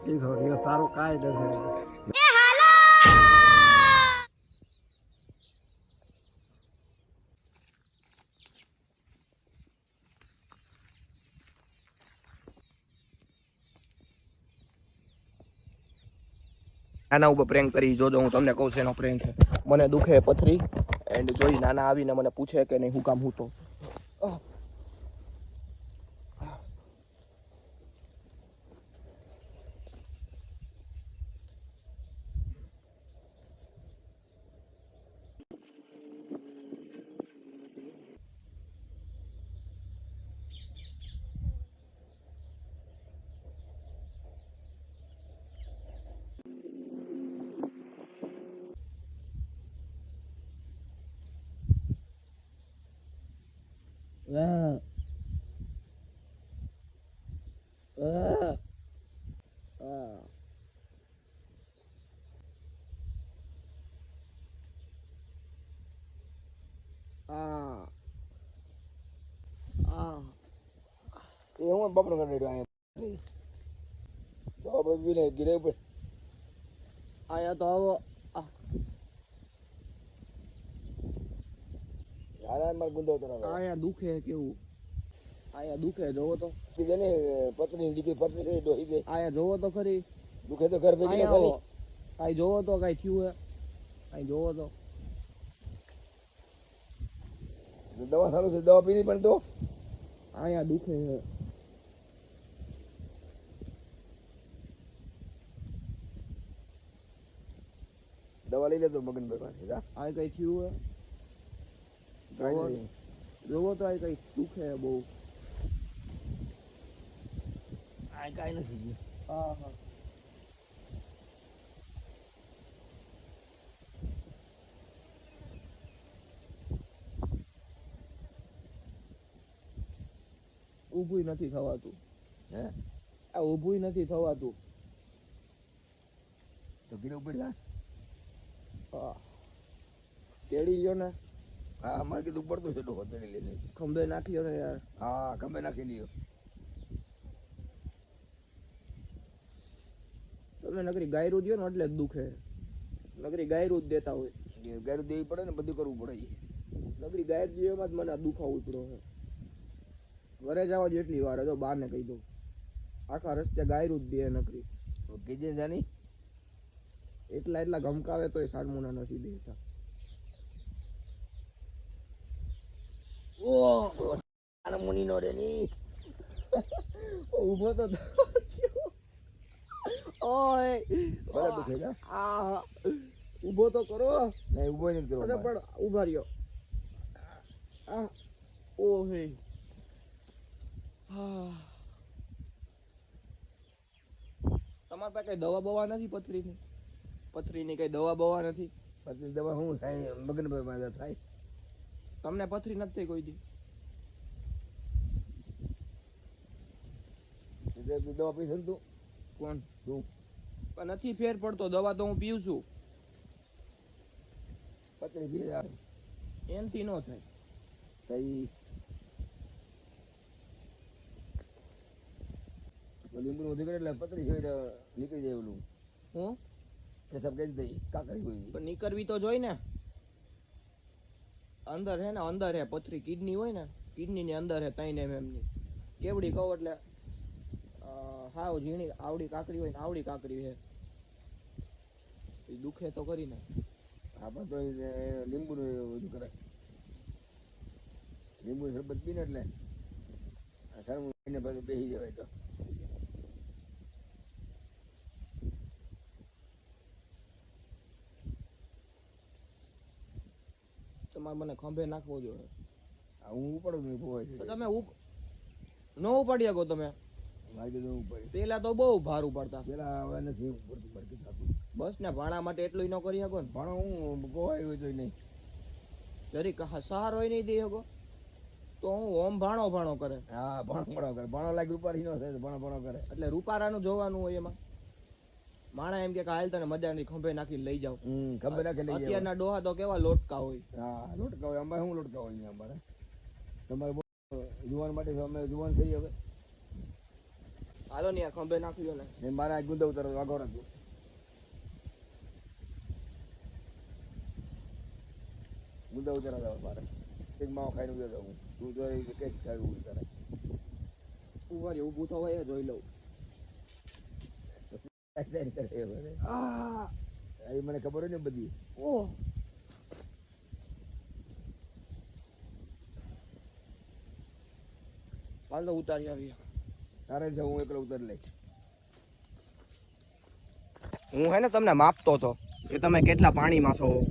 બાકી છો તારો કાંઈ નથી નાના ઉપર પ્રેન્ક કરી. જોજો હું તમને કહું છું એનો પ્રેન્ક છે. મને દુખે પથરી એન્ડ જોઈ નાના આવીને મને પૂછે કે નહીં હું કામ હું તો? 와. 와. 와. 아. 아. એ હું બપડો કરી અહીંયા. તો બધી ને ગીરે ઉપર. આયા તો આવો. યાર માર ગુંદો તો આયા દુખે કેવું? આયા દુખે જોવો તો. કીધે ને પત્ની દીકરી પત્ની કઈ ડોહી દે. આયા જોવો તો ખરી. દુખે તો ઘર ભેગી કાંઈ જોવો તો કાંઈ થયું હે. કાંઈ જોવો તો. દવા સારું છે દવા પીધી પણ તો. આયા દુખે હે. દવા લઈ લેતો મગનભાઈ પાસે આ કઈ થયું હોય? જોવો તો આ કઈ દુખે બહુ. આ કઈ નથી હા હા. ઊભું નથી થવાતું. હે? આ ઊભું નથી થવાતું. તો ગીરે ઉપર જા. આહ. તેડી લ્યો ને? હા અમારે કીધું પડતું છે ડોહો તેડી લઈને. ખંભે નાખ્યો ને યાર. હા ખંભે નાખી લ્યો. તમે નકરી ગાયરું દો ને એટલે જ દુખે. નકરી ગાયરું જ દેતા હોય. ગાયરું દેવી પડે ને બધું કરવું પડે. નકરી ગાયર જીવામાં જ મને આ દુખાવું પડ્યો છે. ઘરે જવા જેટલી વાર હતો બહારને કહી દઉં. આખા રસ્તે ગાયરું જ દે નકરી. કીજે જાની? એટલા એટલા ગમકાવે તોય સારમુના નથી દેતા. મુની નો રે ની. ઊભો તો ઓય બરાબર છે આ ઊભો તો કરો. નહીં ઊભો નથી કરો પણ ઊભા રહ્યો. આ ઓ હે હા તમારી પાસે કઈ દવા બવા નથી પથરીની? પથરીની કઈ દવા બવા નથી? પથરી દવા શું થાય? મગનભાઈ પાસે થાય. તમને પથરી નથી થઈ કોઈ દી? તું દવા પીશ તું? કોણ? તું. પણ નથી ફેર પડતો દવા તો હું પીઉં છું. પથરી પી આવે એનથી ન થાય. થઈ લીંબુ નું કરે એટલે પતરી છે નીકળી જાય ઓલું. હું? દઈ કાકરી હોય પણ તો જોઈ ને. અંદર હે ને અંદર હે પથરી કિડની હોય ને કિડની ની અંદર હે ત્રણ એમ એમની. કેવડી કહું એટલે હાવ ઝીણી આવડી કાકરી હોય ને આવડી કાકરી હે. એ દુખે તો કરી ને. આપણે તો લીંબુ નું બધું કરે. લીંબુ શરબત પીને એટલે શરમ બેસી જવાય તો. તમારે મને ખંભે નાખવો જોઈએ. હું ઉપાડું નહીં પોવાય તો તમે ન ઉપાડી શકો તમે. પેલા તો બહુ ભાર ઉપાડતા. પેલા હવે નથી બસ ને ભાણા માટે એટલું ન કરી શકો ને. ભાણો હું ભોવાય તો નહીં જરીક સહાર હોય નહીં દઈ શકો. તો હું ઓમ ભાણો ભાણો કરે. હા ભાણો ભણો કરે. ભણો લાગે રૂપારી નો થાય ભણો ભણો કરે. એટલે રૂપારાનું જોવાનું હોય એમાં. માણા એમ કે હાલ તને મજા નહીં ખંભે નાખીને લઈ જાવ ખંભે ખબર નાખી લઈ. અત્યારના ડોહા તો કેવા લોટકા હોય. હા લોટકા હોય અમારે શું લોટકા હોય અહીંયા અમારે? તમારે જુવાન માટે અમે જુવાન થઈ હવે. હાલો ને ખંભે નાખ્યો ને. ને મારે આ ગુંદા ઉતારો વાગો રાખજો ગુંદા ઉતારા જાવ મારે. એક માવો ખાઈને ઉતાર હું. તું જો કે ખાયું ઉતારે ઊભા રે ઊભું તો હોય જોઈ લઉં. મને ખબર હોય ને બધી. ઓહ. હાલ ઉતારી આવી તારે હું એકલો ઉતારી લઈ હું હે ને તમને માપતો હતો કે તમે કેટલા પાણીમાં છો?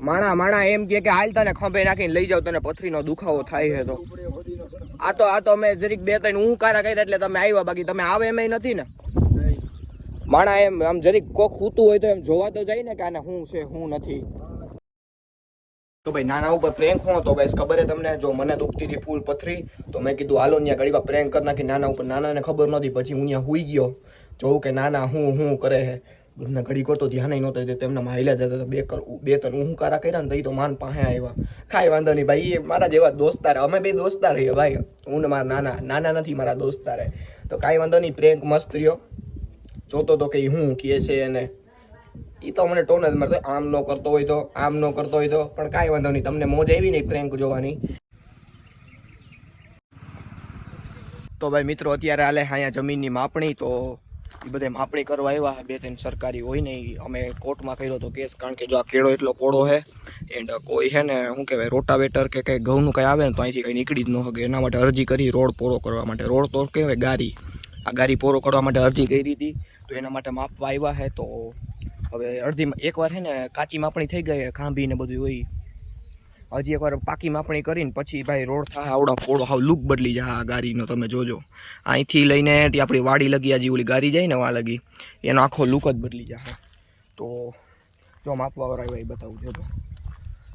માણા માણા એમ કે કે હાલ તને ખંભે નાખીને લઈ જાવ તને પથરીનો દુખાવો થાય છે તો. આ તો આ તો મેં જરીક બે ત્રણ હું કારા કર્યા એટલે તમે આવ્યા બાકી. તમે આવે એમ નથી ને? માણા એમ આમ જરીક કોક ખૂતું હોય તો એમ જોવા તો જાય ને કે આને શું છે, શું નથી. તો ભાઈ નાના ઉપર પ્રેન્ક હું તો ભાઈ? ખબર હે તમને? જો મને દુખતી હતી ફૂલ પથરી, તો મેં કીધું, હાલો ત્યાં ઘડીક પ્રેન્ક કરી નાખી. નાના ઉપર નાનાને ખબર નહોતી. પછી હું ત્યાં હુઈ ગયો. જોઉં કે નાના હું હું કરે છે મને ઘડી કરતો ધ્યાન નહોતો તેમના હાલ્યા જતા હતા. બે બે ત્રણ હું કારા કર્યા ને તો માન પાસે આવ્યા. કાંઈ વાંધો નહીં ભાઈ, એ મારા જેવા દોસ્તાર અમે બે દોસ્તાર રહીએ ભાઈ. હું ને મારા નાના નાના નથી મારા દોસ્તાર. હે તો કાંઈ વાંધો નહીં પ્રેન્ક મસ્ત રહ્યો. જોતો તો કે હું કહે છે એને. એ તો મને ટોન જ મળતો આમ નો કરતો હોય તો, આમ નો કરતો હોય તો, પણ કાંઈ વાંધો નહીં, તમને મોજ આવી નહીં પ્રેન્ક જોવાની. તો ભાઈ મિત્રો, અત્યારે હાલે અહીંયા જમીનની માપણી, તો એ બધે માપણી કરવા આવ્યા બે ત્રણ સરકારી હોય ને અમે કોર્ટમાં કર્યો તો કેસ, કારણ કે જો આ કેળો એટલો પોળો છે એન્ડ કોઈ છે ને, શું કહેવાય, રોટાવેટર કે કંઈ ઘઉંનું કંઈ આવે ને, તો અહીંથી કંઈ નીકળી જ ન શકે. એના માટે અરજી કરી રોડ પોળો કરવા માટે. રોડ તો કહેવાય ગારી. આ ગારી પોરો કરવા માટે અરજી કરી હતી. તો એના માટે માપવા આવ્યા છે તો હવે અડધી એકવાર છે ને કાચી માપણી થઈ ગઈ ખાંભી ને બધું હોય. હજી એકવાર પાકી માપણી કરીને પછી ભાઈ રોડ થાય આવડા પોળો હાવ લુક બદલી જાય આ ગાડીનો તમે જોજો. અહીંથી લઈને ત્યાં આપણી વાડી લગી, આ જે ઓલી ગાડી જાય ને વા લગી, એનો આખો લુક જ બદલી જાય. તો જો માપવા વાળા આવ્યા એ બતાવું, જોજો.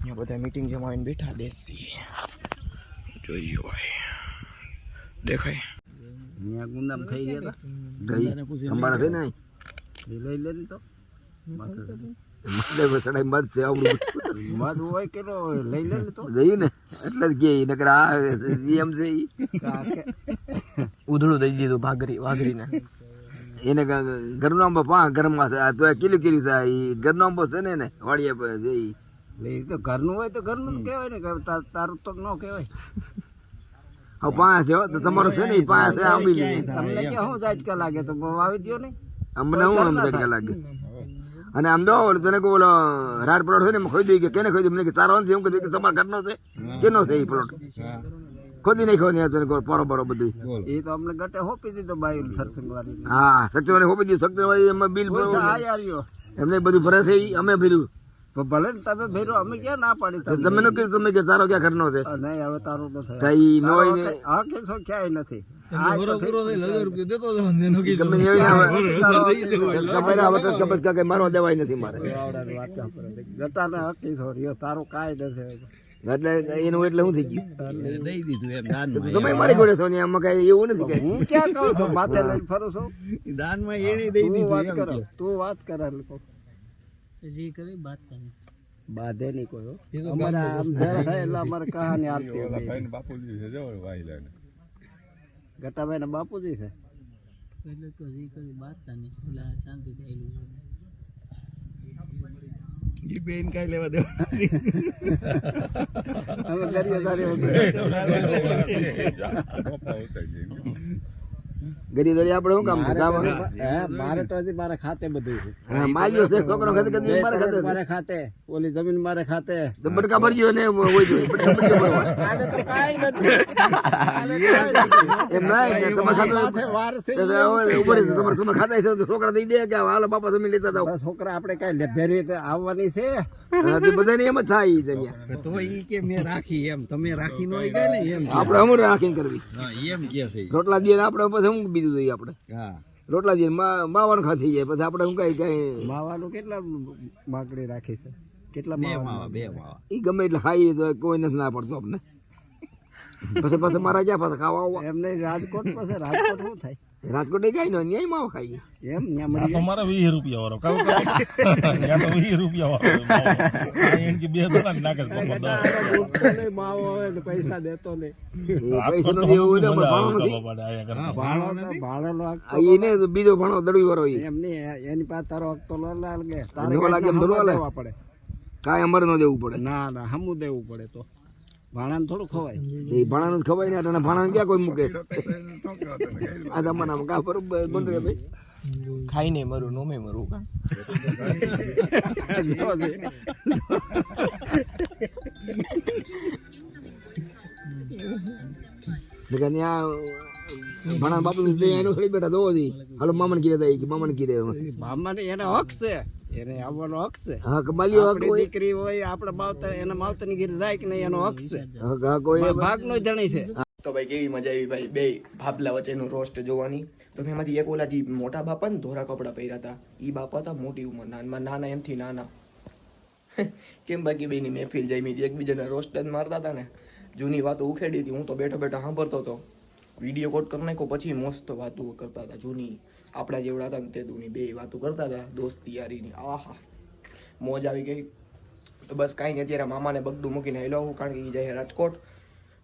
અહીંયા બધા મીટિંગ જેમાં આવીને બેઠા, દેશી. જોઈએ ભાઈ. દેખાય? અહીંયા ગુંદામ થઈ ગયા ગઈ. અમારા છે ને એ લઈ લે ને તો. માથે ચડાઈ મરશે આવડું. મધ હોય હોય લઈ લે ને તો. જઈ ને. એટલે જ કે નકર આ એમ છે ઈ. ઉધડું દઈ દીધું ભાગરી વાઘરીને. એને ઘરનો આંબો પા ઘરમાં આ તો કિલો કિલો થાય એ ઘરનો આંબો છે ને ને વાડીએ પર છે તો ઘરનું હોય તો ઘરનું કેવાય કહેવાય ને તારું તો ન કહેવાય. હવે પાંચ છે હો, તો તમારો છે ને પાંચ છે આંબી લીધી તમને ક્યાં શું ઝાટકા લાગે? તો વાવી દો ને અમને હું આમ ઝટકા લાગે? અને આમ દો ઓલો તને કહું ઓલો રાડ પ્લોટ હોય ને ખોઈ ખોદી કે કેને ખોદી મને કે તારો નથી એમ કીધું કે તમારા ઘરનો છે. કેનો છે એ પ્લોટ? ખોદી નહીં ખોદી તને પરો પરો બધું. એ તો અમને ગટે હોપી દીધો બાઈ સત્સંગ હા સત્યવાને હોપી દીધું સત્યવાળી એમાં બિલ ભર્યું એમને બધું ભરે છે અમે ભર્યું. ભલે ને તમે ભેરો અમે ક્યાં ના પાડી તમે નું કીધું તમે કે તારો ક્યાં ઘરનો છે? નહીં હવે તારો તો થાય. કઈ નો હોય ને? કેસો ક્યાંય નથી. આ તો તો કે ના એટલે એનું એટલે હું થઈ ગયું? દઈ દીધું એમ દાન તમે મારી જોડે છો ને આમાં કઈ એવું નથી કઈ? હું ક્યાં કહું છું માથે લઈને ફરું છું? દાનમાં એણી દઈ દીધું વાત કરો તું વાત કરે લોકો બાધે નહીં કોઈ. અમારે આમ ભેળા થાય એટલે અમારે કહાની હાલતી હોય બે. ગટાભાઈ ના બાપુજી છે અમે કરીએ તારે ગરીબ ગરીબ આપણે શું કામ ધંધામાં મારે તો હજી મારા ખાતે બધું છે. હા માલ્યો છે છોકરો ખાતે કદી મારે ખાતે છે. મારે ખાતે ઓલી જમીન મારે ખાતે. તો બટકા ભરજો ને હોય જો આને તો કાઈ નથી. એમ ના કે તમારે ખાતે વાર છે. ઊભો રહેશે. તમારે તમારે ખાતા હશે છોકરા દઈ દે કે હાલો બાપા જમીન લેતા જાવ છોકરા આપણે કઈ લેભેરી આવવાની છે? બધાને એમ જ થાય એ જગ્યા. તો ઈ કે મેં રાખી એમ. તમે રાખી નો ગયા ને એમ આપણે અમર રાખીને કરવી. એમ કે છે રોટલા દઈએ આપણે પછી શું બીજું જોઈએ આપણે? હા. રોટલા દઈએ મા- માવાનું ખા થઈ જાય પછી આપણે શું કઈ કઈ. માવાનું કેટલા માકડી રાખી છે? કેટલા માવા બે માવા. ઈ ગમે એટલે ખાઈએ તો કોઈ નથી ના પડતું આપણે પછી પછી મારા ગયા પાછા ખાવા એમ નહીં રાજકોટ પાસે રાજકોટ શું થાય? રાજકોટ એ ગાય નો ન્યાય માવો ખાઈ એમ ન્યા મળી તો મારે વીસ રૂપિયા વાળો કાવ ત્યાં તો 20 રૂપિયા વાળો એમ કે બે દોડા નાખે પપ્પા માવો હોય ને પૈસા દેતો ને પૈસા નો દેવો ને ભાણો નથી. આયા કરતા. ભાડો લાગતો આ એને બીજો ભાણો દડવી વાળો ઈ એમ નહીં એની પાસે તારો હક તો ન લાગે. તારે ન લાગે એમ હાલે. પડે. કાંઈ અમારે ન દેવું પડે. ના ના હમું દેવું પડે તો. ભાણાને થોડું ખવાય. એ ભાણાને ખવાય ને અને ભાણાને ક્યાં કોઈ મૂકે? આ જમાનામાં કા બરોબર બંધ ભાઈ. ખાઈને મરું નોમે મરું કા? ભાણા બાપુ એનો થોડી બેઠા જોવો હાલો મામન કીધે થાય કે મામન કીધે મામા એને હક છે. એને આવવાનો હક છે. હક મળ્યો હક હોય દીકરી હોય આપણે માવતર એના માવતરની ઘેર જાય કે નહીં એનો હક છે. હક હક હોય ભાગનો જણી છે. તો ભાઈ કેવી મજા આવી ભાઈ? બે ભાપલા વચ્ચેનું રોસ્ટ જોવાની. તો એમાંથી એક ઓલા જે મોટા બાપા ને ધોરા કપડા પહેર્યા હતા ઈ બાપા હતા મોટી ઉંમર. નાનમાં નાના એમથી નાના. કેમ બાકી બેની મહેફિલ જમી હતી? એકબીજાને રોસ્ટ જ મારતા હતા ને. જૂની વાતો ઉખેડી હતી. હું તો બેઠો બેઠો સાંભળતો હતો. વીડિયો કોટ કરી નાખ્યો પછી મસ્ત વાતો કરતા હતા જૂની. આપણા જેવડા હતા ને તે દૂની બે વાતો કરતા હતા, દોસ્તી યારીની, આહા. મોજ આવી ગઈ. તો બસ કાંઈ નહીં, અત્યારે મામાને બગડું મૂકીને હેલો હું કારણ કે એ જાય રાજકોટ.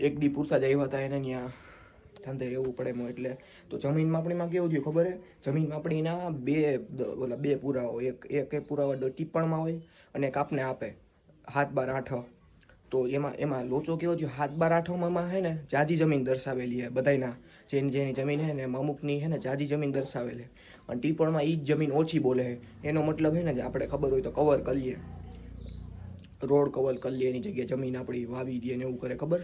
એક દી પૂરતા જ આવ્યા હતા એને ત્યાં. ધંધે રહેવું પડે એમાં એટલે. તો જમીન માપણીમાં કેવું થયું ખબર હે જમીન માપણીના બે ઓલા બે પુરાવો એક એક પુરાવા ટીપણમાં હોય અને એક આપને આપે. હાથ બાર આઠ. તો એમાં એમાં લોચો કેવો થયો? હાથ બાર આઠમામાં હે ને, જાજી જમીન દર્શાવેલી હે બધાયના. જેની જેની જમીન હે ને, અમુકની હે ને, જાજી જમીન દર્શાવેલી અને ટીપણમાં એ જ જમીન ઓછી બોલે એનો મતલબ હે ને આપણે ખબર હોય તો કવર કરીએ. રોડ કવર કરી લઈએ એની જગ્યાએ જમીન આપણી વાવી દઈએ ને એવું કરે, ખબર?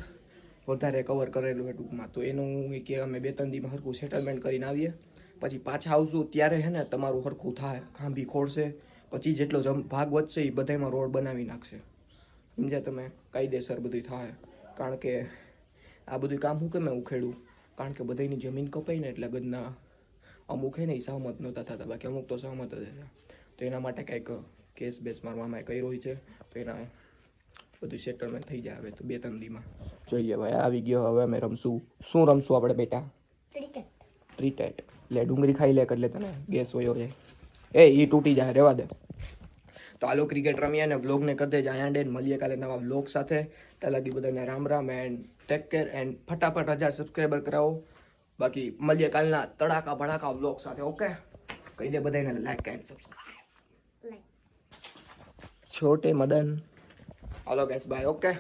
વધારે કવર કરેલું હોય ટૂંકમાં. તો એનું એ કે અમે બે ત્રણ દીમાં હરખું સેટલમેન્ટ કરીને આવીએ. પછી પાછા આવશું ત્યારે હે ને, તમારું હરખું થાય. ખાંભી ખોડશે પછી જેટલો જમ, ભાગ વધશે એ બધામાં રોડ બનાવી નાખશે. સમજ્યા તમે? કાયદેસર બધું થાય. કારણ કે આ બધું કામ હું કેમ ઉખેડું કારણ કે બધાની જમીન કપાઈ ને એટલે ગદના અમુક હે ને એ સહમત નહોતા થતા. બાકી અમુક તો સહમત જ હતા. તો એના માટે કંઈક કેસ બેસ મારવામાં કર્યો છે? તો એના બધું સેટલમેન્ટ થઈ જાય હવે તો બે ત્રણ દીમાં. જોઈએ ભાઈ આવી ગયો હવે અમે રમશું. શું રમશું આપણે બેટા? ક્રિકેટ લે ડુંગળી ખાઈ લે એટલે તને. ગેસ વયો જાય. એ એ તૂટી જાય રેવા દે. તો આલો ક્રિકેટ રમીએ અને વ્લોગને કરી દેજો. અહીંયા ડેન મળીએ કાલે નવા વ્લોગ સાથે. ત્યાં લગી બધાને Ram Ram and take care and ફટાફટ હજાર સબસ્ક્રાઈબર કરાવો. બાકી મળીએ કાલના તડાકા ભડાકા વ્લોગ સાથે ઓકે? કહી દે બધાને like and subscribe Chhote Madan. Hello guys bye okay?